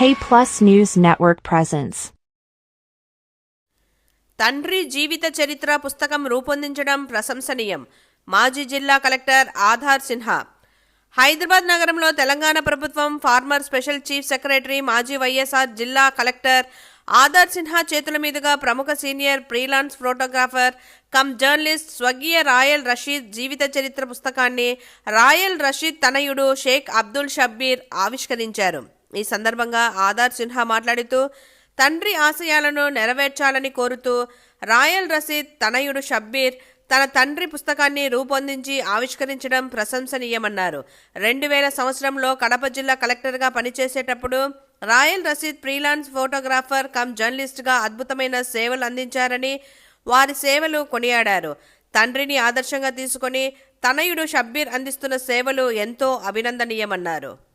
K Plus News Network presents. తండ్రి జీవిత చరిత్ర పుస్తకం రూపొందించడం ప్రశంసనీయం. మాజీ జిల్లా కలెక్టర్ ఆధార్ సిన్హా. హైదరాబాద్ నగరంలో తెలంగాణ ప్రభుత్వం ఫార్మర్ స్పెషల్ చీఫ్ సెక్రటరీ మాజీ వైఎస్ఆర్ జిల్లా కలెక్టర్ ఆధార్ సిన్హా చేతుల మీదుగా ప్రముఖ senior freelance photographer cum journalist స్వగీయ Royal Rasheed జీవిత చరిత్ర పుస్తకాన్ని రాయల్ రషీద్ తనయుడు షేక్ అబ్దుల్ షబ్బీర్ ఆవిష్కరించారు. ఈ సందర్భంగా ఆధార్ సిన్హా మాట్లాడుతూ తండ్రి ఆశయాలను నెరవేర్చాలని కోరుతూ రాయల్ రసీద్ తనయుడు షబ్బీర్ తన తండ్రి పుస్తకాన్ని రూపొందించి ఆవిష్కరించడం ప్రశంసనీయమన్నారు. రెండు వేల సంవత్సరంలో కడప జిల్లా కలెక్టర్గా పనిచేసేటప్పుడు Royal Rasheed freelance photographer cum జర్నలిస్ట్గా అద్భుతమైన సేవలు అందించారని వారి సేవలు కొనియాడారు. తండ్రిని ఆదర్శంగా తీసుకొని తనయుడు షబ్బీర్ అందిస్తున్న సేవలు ఎంతో అభినందనీయమన్నారు.